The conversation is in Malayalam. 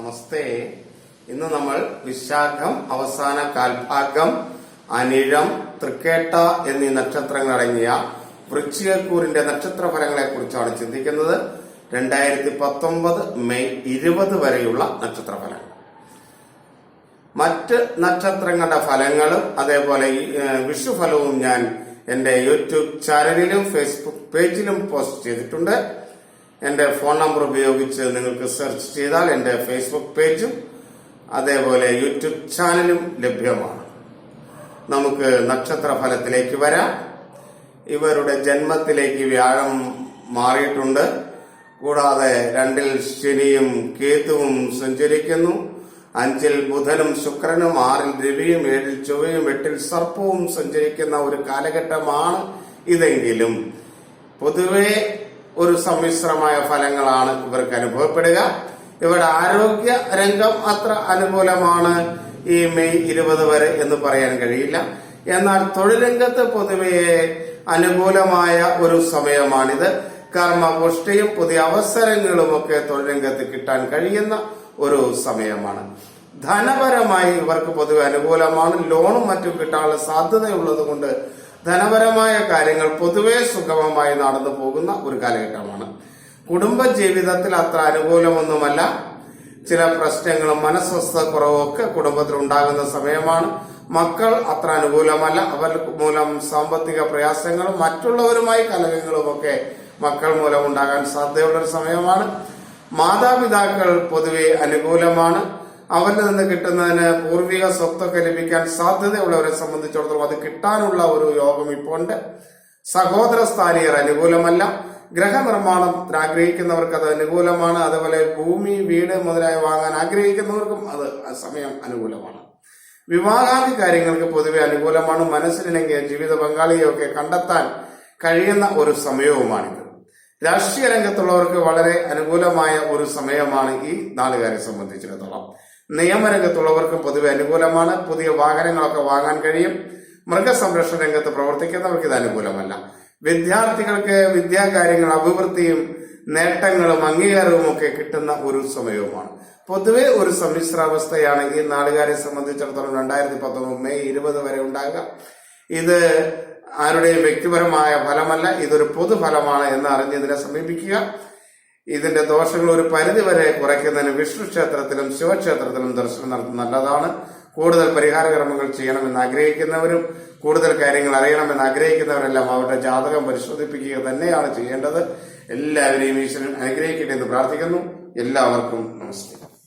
നമസ്തേ. ഇന്ന് നമ്മൾ വിശാഖം അവസാന കാൽഭാഗം അനിഴം തൃക്കേട്ട എന്നീ നക്ഷത്രങ്ങൾ അടങ്ങിയ വൃശ്ചികക്കൂറിന്റെ നക്ഷത്ര ഫലങ്ങളെ കുറിച്ചാണ് ചിന്തിക്കുന്നത്. രണ്ടായിരത്തി പത്തൊമ്പത് മെയ് ഇരുപത് വരെയുള്ള നക്ഷത്ര ഫലങ്ങൾ മറ്റ് നക്ഷത്രങ്ങളുടെ ഫലങ്ങളും അതേപോലെ വിഷുഫലവും ഞാൻ എന്റെ യൂട്യൂബ് ചാനലിലും ഫേസ്ബുക്ക് പേജിലും പോസ്റ്റ് ചെയ്തിട്ടുണ്ട്. എന്റെ ഫോൺ നമ്പർ ഉപയോഗിച്ച് നിങ്ങൾക്ക് സെർച്ച് ചെയ്താൽ എന്റെ ഫേസ്ബുക്ക് പേജും അതേപോലെ യൂട്യൂബ് ചാനലും ലഭ്യമാണ്. നമുക്ക് നക്ഷത്ര ഫലത്തിലേക്ക് വരാം. ഇവരുടെ ജന്മത്തിലേക്ക് വ്യാഴം മാറിയിട്ടുണ്ട്. കൂടാതെ രണ്ടിൽ ശനിയും കേതുവും സഞ്ചരിക്കുന്നു. അഞ്ചിൽ ബുധനും ശുക്രനും ആറിൽ രവിയും ഏഴിൽ ചൊവ്വയും എട്ടിൽ സർപ്പവും സഞ്ചരിക്കുന്ന ഒരു കാലഘട്ടമാണ് ഇതെങ്കിലും. പൊതുവെ ഒരു സമ്മിശ്രമായ ഫലങ്ങളാണ് ഇവർക്ക് അനുഭവപ്പെടുക. ഇവരുടെ ആരോഗ്യ രംഗം അത്ര അനുകൂലമാണ് ഈ മെയ് ഇരുപത് വരെ എന്ന് പറയാൻ കഴിയില്ല. എന്നാൽ തൊഴിൽ രംഗത്ത് പൊതുവെ അനുകൂലമായ ഒരു സമയമാണിത്. കർമ്മപുഷ്ടിയും പുതിയ അവസരങ്ങളുമൊക്കെ തൊഴിൽ രംഗത്ത് കിട്ടാൻ കഴിയുന്ന ഒരു സമയമാണ്. ധനപരമായി ഇവർക്ക് പൊതുവെ അനുകൂലമാണ്. ലോണും മറ്റും കിട്ടാനുള്ള സാധ്യതയുള്ളത് കൊണ്ട് ധനപരമായ കാര്യങ്ങൾ പൊതുവെ സുഗമമായി നടന്നു പോകുന്ന ഒരു കാലഘട്ടമാണ്. കുടുംബ ജീവിതത്തിൽ അത്ര അനുകൂലമൊന്നുമല്ല. ചില പ്രശ്നങ്ങളും മനസ്വസ്ഥ കുറവൊക്കെ കുടുംബത്തിൽ ഉണ്ടാകുന്ന സമയമാണ്. മക്കൾ അത്ര അനുകൂലമല്ല. അവർ മൂലം സാമ്പത്തിക പ്രയാസങ്ങളും മറ്റുള്ളവരുമായി കലഹങ്ങളും ഒക്കെ മക്കൾ മൂലം ഉണ്ടാകാൻ സാധ്യതയുള്ള ഒരു സമയമാണ്. മാതാപിതാക്കൾ പൊതുവെ അനുകൂലമാണ്. അവരിൽ നിന്ന് കിട്ടുന്നതിന് പൂർവിക സ്വത്തൊക്കെ ലഭിക്കാൻ സാധ്യതയുള്ളവരെ സംബന്ധിച്ചിടത്തോളം അത് കിട്ടാനുള്ള ഒരു യോഗം ഇപ്പോൾ ഉണ്ട് സഹോദര സ്ഥാനീയർ അനുകൂലമല്ല. ഗ്രഹനിർമ്മാണത്തിന് ആഗ്രഹിക്കുന്നവർക്ക് അത് അനുകൂലമാണ്. അതുപോലെ ഭൂമി വീട് മുതലായ വാങ്ങാൻ ആഗ്രഹിക്കുന്നവർക്കും അത് സമയം അനുകൂലമാണ്. വിവാഹാദി കാര്യങ്ങൾക്ക് പൊതുവെ അനുകൂലമാണ്. മനസ്സിലെങ്കിൽ ജീവിത പങ്കാളിയൊക്കെ കണ്ടെത്താൻ കഴിയുന്ന ഒരു സമയവുമാണിത്. രാഷ്ട്രീയ രംഗത്തുള്ളവർക്ക് വളരെ അനുകൂലമായ ഒരു സമയമാണ് ഈ നാളുകാരെ സംബന്ധിച്ചിടത്തോളം. നിയമരംഗത്തുള്ളവർക്ക് പൊതുവെ അനുകൂലമാണ്. പുതിയ വാഹനങ്ങളൊക്കെ വാങ്ങാൻ കഴിയും. മൃഗസംരക്ഷണ രംഗത്ത് പ്രവർത്തിക്കുന്നവർക്ക് ഇത് അനുകൂലമല്ല. വിദ്യാർത്ഥികൾക്ക് വിദ്യാകാര്യങ്ങൾ അഭിവൃദ്ധിയും നേട്ടങ്ങളും അംഗീകാരവും ഒക്കെ കിട്ടുന്ന ഒരു സമയവുമാണ്. പൊതുവെ ഒരു സമ്മിശ്രാവസ്ഥയാണ് ഈ നാടുകാരെ സംബന്ധിച്ചിടത്തോളം രണ്ടായിരത്തി പത്തൊമ്പത് മെയ് ഇരുപത് വരെ ഉണ്ടാകുക. ഇത് ആരുടെയും വ്യക്തിപരമായ ഫലമല്ല. ഇതൊരു പൊതുഫലമാണ് എന്ന് അറിഞ്ഞ് ഇതിനെ സമീപിക്കുക. ഇതിന്റെ ദോഷങ്ങൾ ഒരു പരിധിവരെ കുറയ്ക്കുന്നതിന് വിഷ്ണു ക്ഷേത്രത്തിലും ശിവക്ഷേത്രത്തിലും ദർശനം നടത്തുന്നത് നല്ലതാണ്. കൂടുതൽ പരിഹാര കർമ്മങ്ങൾ ചെയ്യണമെന്ന് ആഗ്രഹിക്കുന്നവരും കൂടുതൽ കാര്യങ്ങൾ അറിയണമെന്ന് ആഗ്രഹിക്കുന്നവരെല്ലാം അവരുടെ ജാതകം പരിശോധിപ്പിക്കുക തന്നെയാണ് ചെയ്യേണ്ടത്. എല്ലാവരെയും ഈശ്വരൻ അനുഗ്രഹിക്കട്ടെ എന്ന് പ്രാർത്ഥിക്കുന്നു. എല്ലാവർക്കും നമസ്കാരം.